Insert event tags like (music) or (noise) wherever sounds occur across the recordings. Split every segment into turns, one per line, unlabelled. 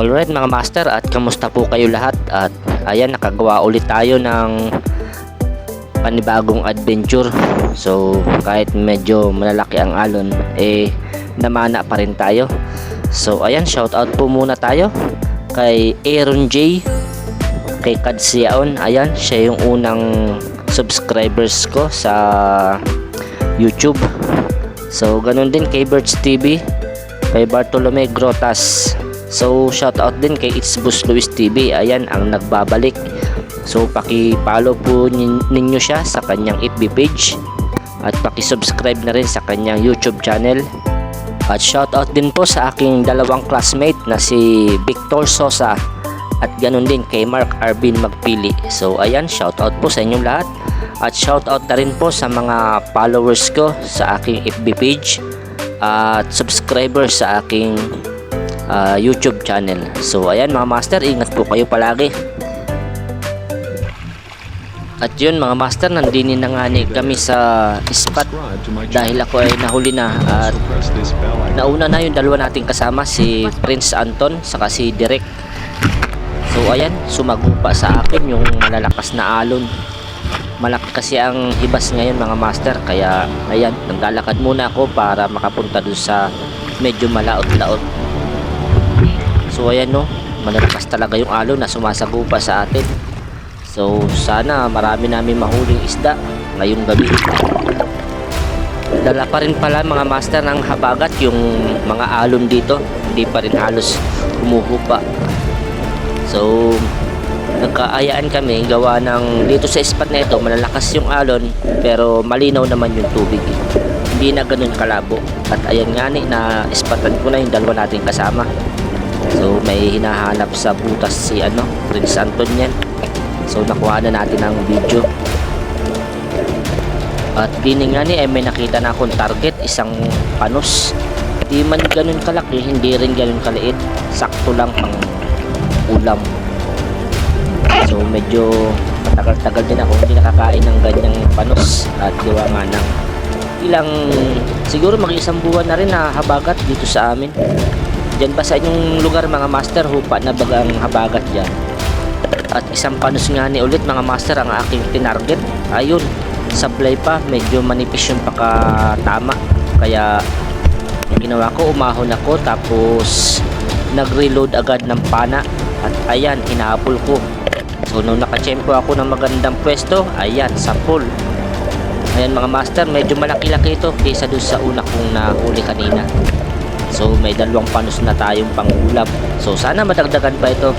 Alright mga master at kamusta po kayo lahat? At ayan nakagawa ulit tayo ng panibagong adventure. So kahit medyo malalaki ang alon eh namana pa rin tayo. So ayan shout out po muna tayo kay Aaron J kay Kadsiaon ayan siya yung unang subscribers ko sa YouTube. So ganun din kay Birds TV kay Bartolome Grotas So shout out din kay It's Bus Luis TV. Ayan ang nagbabalik. So paki-follow po nin- ninyo siya sa kanyang FB page at paki-subscribe na rin sa kanyang YouTube channel. At shout out din po sa aking dalawang classmate na si Victor Sosa at ganun din kay Mark Arvin Magpili. So ayan, shout out po sa inyong lahat. At shout out na rin po sa mga followers ko sa aking FB page at subscribers sa aking ah, YouTube channel. So ayan mga master, ingat po kayo palagi. At yun mga master, nandinin na nga kami sa spot dahil ako ay nahuli na at nauna na yung dalawa nating kasama si Prince Anton saka si Direk. So ayan, sumagupa sa akin yung malalakas na alon. Malaki kasi ang hibas ngayon mga master kaya ayan, naglalakad muna ako para makapunta dun sa medyo malaot-laot. So ayan no, malalakas talaga yung alon na sumasagupa sa atin. So sana marami namin mahuling isda ngayong gabi. Dala pa rin pala mga master ng habagat yung mga alon dito. Hindi pa rin halos humuhupa. So nagkaayaan kami gawa ng dito sa spot na ito malalakas yung alon pero malinaw naman yung tubig. Hindi na ganun kalabo. At ayan nga ni na spotan ko na yung dalawa nating kasama. So may hinahanap sa butas si ano, Prince Anton yan. So nakuha na natin ang video. At dini nga ni ay may nakita na akong target, isang panos. Di man ganun kalaki, hindi rin ganun kaliit. Sakto lang pang ulam. So medyo matagal-tagal din ako hindi nakakain ng ganyang panos at gawa nga ng ilang siguro mag isang buwan na rin na habagat dito sa amin. Diyan ba sa inyong lugar mga master hupa na bagang habagat dyan? At isang panos nga ni ulit mga master ang aking tinarget. Ayun, supply pa, medyo manipis yung pakatama. Kaya ang ginawa ko, umahon ako tapos nag-reload agad ng pana. At ayan, hinahabol ko. So nung nakachempo ako ng magandang pwesto, ayan, sa full. Ayan mga master, medyo malaki-laki ito kaysa doon sa una kong nahuli kanina. So may dalawang panos na tayong pangulam. So sana madagdagan pa ito.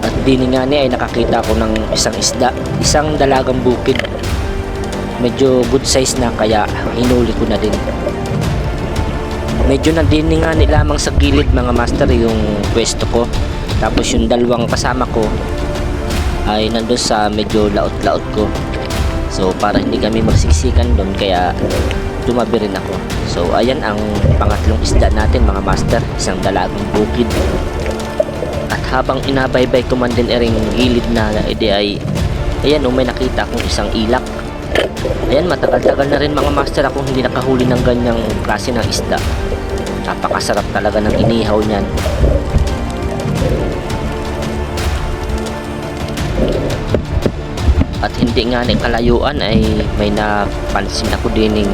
At dini nga niya ay nakakita ko ng isang isda, isang dalagang bukid. Medyo good size na kaya hinuli ko na din. Medyo nandini ni lamang sa gilid mga master yung pwesto ko. Tapos yung dalawang kasama ko ay nandun sa medyo laot-laot ko. So para hindi kami magsisikan doon kaya tumabi rin ako. So ayan ang pangatlong isda natin mga master, isang dalagang bukid. At habang inabaybay ko man din ering gilid na edi ay ayan oh, may nakita akong isang ilak. Ayan matagal-tagal na rin mga master akong hindi nakahuli ng ganyang klase ng isda. Napakasarap talaga ng inihaw niyan. At hindi nga ni kalayuan ay may napansin ako dining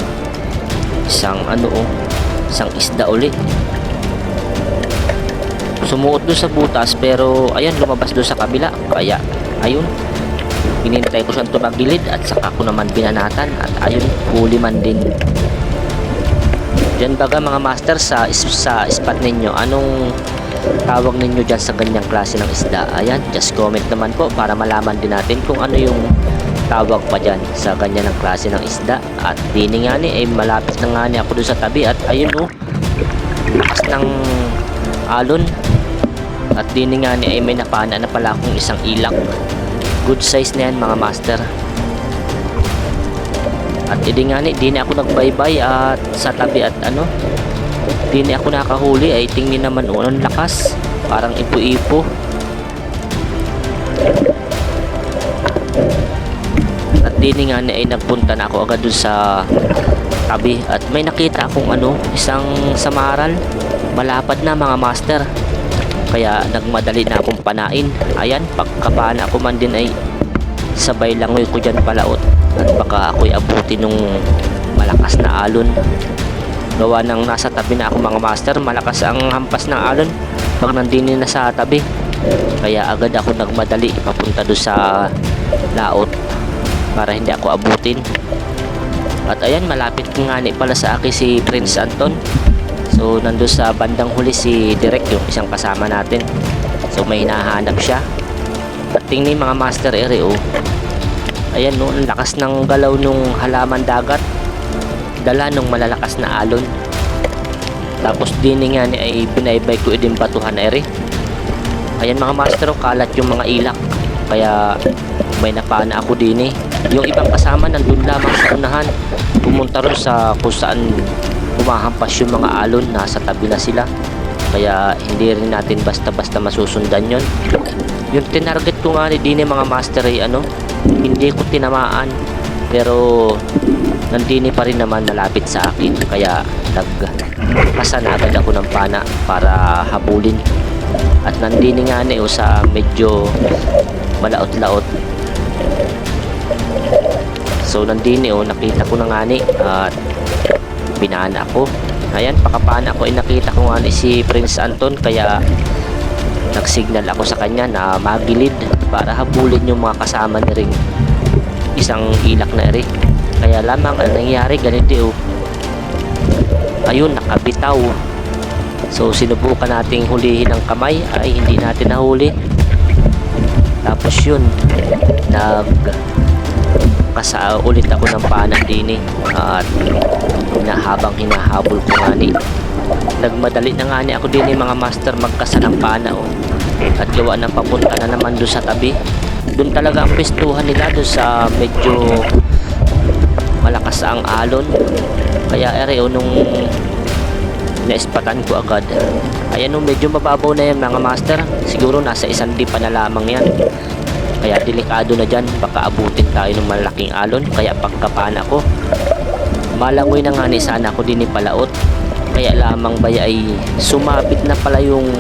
isang ano oh, isang isda uli. Sumuot doon sa butas pero ayan lumabas doon sa kabila. Kaya ayun hinintay ko siyang tumagilid at saka ko naman binanatan. At ayun huli man din. Diyan baga mga master sa sa spot ninyo anong tawag ninyo dyan sa ganyang klase ng isda. Ayan just comment naman po para malaman din natin kung ano yung tawag pa dyan sa ganyan ng klase ng isda. At dini nga ni ay malapit na nga ni ako doon sa tabi at ayun oh. Lakas ng alon. At dini nga ni ay may napana na pala akong isang ilak. Good size na yan mga master. At hindi nga ni, di na ako nagbaybay at sa tabi at ano, di na ako nakahuli ay tingin naman oh, lakas. Parang ipo-ipo. At di nga ay nagpunta na ako agad dun sa tabi at may nakita akong ano, isang samaral. Malapad na mga master. Kaya nagmadali na akong panain. Ayan, pagkapana ko man din ay sabay langoy ko dyan palaot. At baka ako'y abuti nung malakas na alon. Gawa ng nasa tabi na ako mga master, malakas ang hampas ng alon pag nandini na sa tabi. Kaya agad ako nagmadali papunta doon sa laot para hindi ako abutin. At ayan, malapit nga ni pala sa akin si Prince Anton. So, nandun sa bandang huli si Direk, yung isang kasama natin. So, may hinahanap siya. At tingnan mga master ere, oh. Ayan, no, ang lakas ng galaw nung halaman dagat. Dala nung malalakas na alon. Tapos din nga ay binaybay ko din batuhan ere. Ayan mga master, oh, kalat yung mga ilak. Kaya may napana ako din eh. Yung ibang kasama nandun lamang sa unahan. Pumunta ron sa kung saan humahampas yung mga alon. Nasa tabi na sila. Kaya hindi rin natin basta-basta masusundan yon. Yung tinarget ko nga ni din mga master ay ano, hindi ko tinamaan. Pero nandini pa rin naman nalapit sa akin. Kaya nagpasa na agad ako ng pana para habulin. At nandini nga na sa medyo malaot-laot. So nandini oh, nakita ko na nga ni at binana ko. Ayan, pakapana ko ay nakita ko nga ni si Prince Anton kaya nagsignal ako sa kanya na magilid para habulin yung mga kasama ni Ring. Isang ilak na rin. Kaya lamang ang nangyari ganito oh. Ayun, nakabitaw. So sinubukan nating hulihin ng kamay ay hindi natin nahuli. Tapos yun, nag kasa ulit ako ng pana din eh. At na habang hinahabol ko nga ni nagmadali na nga ni ako din eh, mga master magkasa ng pana oh. At gawa ng papunta na naman doon sa tabi. Doon talaga ang pistuhan nila doon sa medyo malakas ang alon. Kaya ere oh, nung naispatan ko agad. Ayan nung medyo mababaw na yan mga master. Siguro nasa isang di pa na lamang yan. Kaya delikado na dyan. Baka abutin tayo ng malaking alon. Kaya pagkapana ko. Malangoy na nga ni sana ako din ipalaot. Kaya lamang ba ay sumabit na pala yung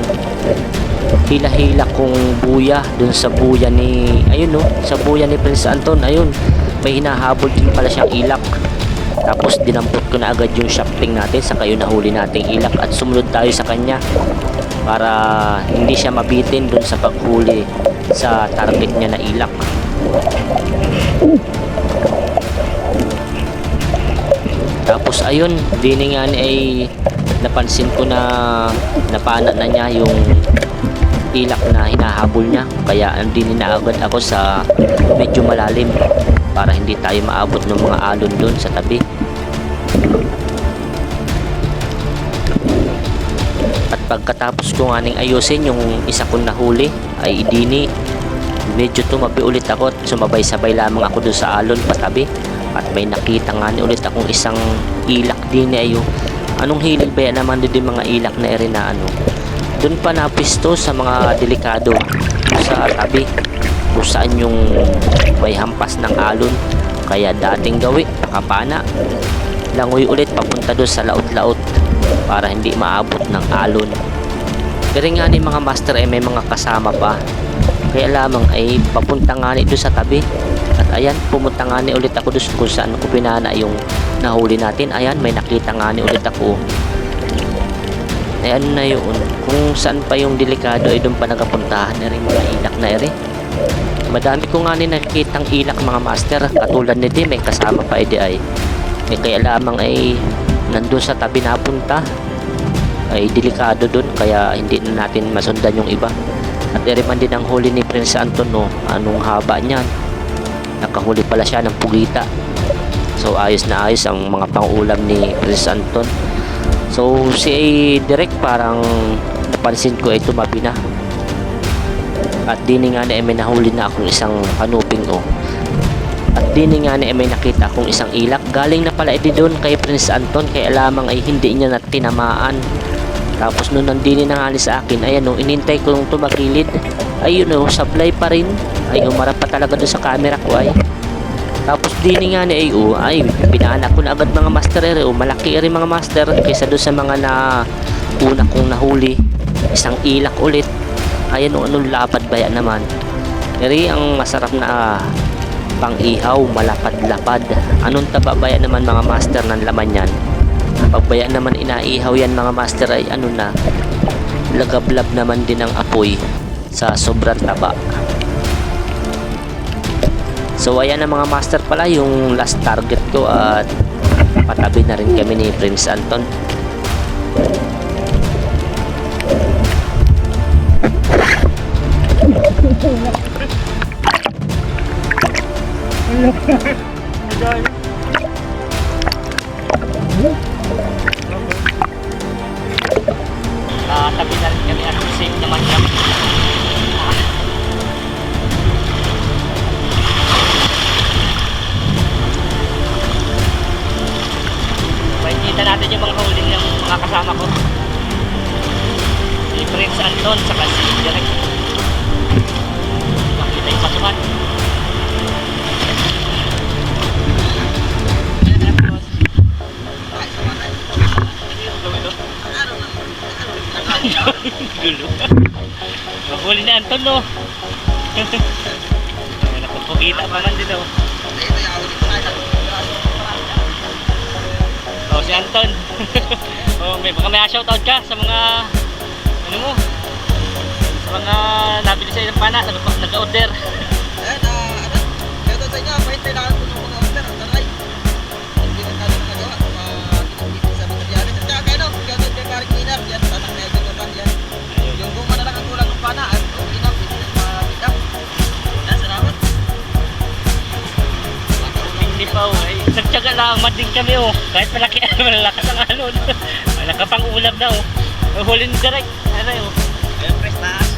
hila-hila kong buya dun sa buya ni ayun no sa buya ni Prince Anton ayun may hinahabol din pala siyang ilak. Tapos dinampot ko na agad yung shafting natin sa kayo nahuli nating ilak at sumunod tayo sa kanya para hindi siya mabitin dun sa paghuli sa target niya na ilak. Tapos ayun dini nga ay napansin ko na napana na niya yung ilak na hinahabol niya. Kaya andini na agad ako sa medyo malalim para hindi tayo maabot ng mga alon doon sa tabi. At pagkatapos ko nga ning ayusin yung isa kong nahuli ay idini medyo tumabi ulit ako at sumabay-sabay lamang ako doon sa alon patabi. At may nakita nga ni ulit akong isang ilak din ayo. Anong hilig ba yan naman din mga ilak na eri na ano? Doon pa napisto sa mga delikado sa tabi kung saan yung may hampas ng alon. Kaya dating gawi pakapana langoy ulit papunta doon sa laot-laot para hindi maabot ng alon. Pero nga ni mga master ay may mga kasama pa. Kaya lamang ay papunta nga ni doon sa tabi. At ayan pumunta nga ni ulit ako doon kung saan ko pinana yung nahuli natin. Ayan may nakita nga ni ulit ako. Ay ano na yun? Kung saan pa yung delikado ay doon pa nagapuntahan na rin mga ilak na rin madami ko nga ni nakikitang ilak mga master. Katulad ni Tim may kasama pa edi ay eh, kaya lamang ay nandun sa tabi napunta ay delikado doon kaya hindi na natin masundan yung iba. At eri man din ang huli ni Prince Anton no? Anong haba niyan? Nakahuli pala siya ng pugita. So ayos na ayos ang mga pangulam ni Prince Anton. So si Direk parang napansin ko ay tumabi na at dini nga na ay may nahuli na akong isang kanuping o at dini nga na ay may nakita akong isang ilak. Galing na pala edi doon kay Prince Anton kaya lamang ay hindi niya na tinamaan. Tapos nung nandini na nga sa akin ayan o inintay ko yung tumagilid ayun o sablay pa rin. Ay umarap pa talaga doon sa camera ko ay.
Tapos dini nga ni AO ay pinaanak ko na agad mga master ere o malaki rin mga master kaysa doon sa mga na una kong nahuli. Isang ilak ulit ayan o anong lapad baya naman? Eri ang masarap na pang ihaw malapad-lapad. Anong taba baya naman mga master ng laman yan? Pagbaya naman inaihaw yan mga master ay ano na? Lagablab naman din ang apoy sa sobrang taba. So ayan na mga master pala yung last target ko at patabi na rin kami ni Prince Anton. Ah, Mahuli na Anton no. Nakapagita pa man din oh. Oh, si Anton. (laughs) oh, may baka may shoutout ka sa mga ano mo? Sa mga nabili sa ng pana, nag- nag-order.
Ayan, ah, kaya doon sa inyo, may kailangan ko Hindi
pa oh. Ay, nagtyaga lang, mading kami oh. Kahit malaki, (laughs) malakas ang alon. (laughs) Malakapang ulam na oh. Oh, huli ni direct. Ano oh.
Ayan, press taas.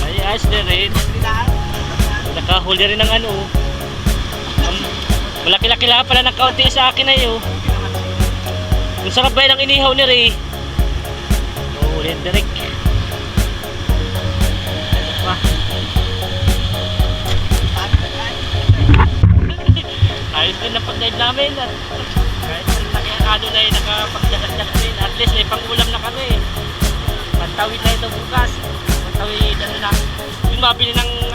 Ay, ayos din rin. Nakahuli rin ng ano oh. Malaki-laki lang pala ng kaunti sa akin na yun. Ang sarap ba ng inihaw ni Ray? Oh, huli direct. Pag-guide namin. At kahit ang ano na yun nakapagdagat-dagat din at least may pangulam na kami. Pantawid na ito bukas. Pantawid ano na yung mabili ng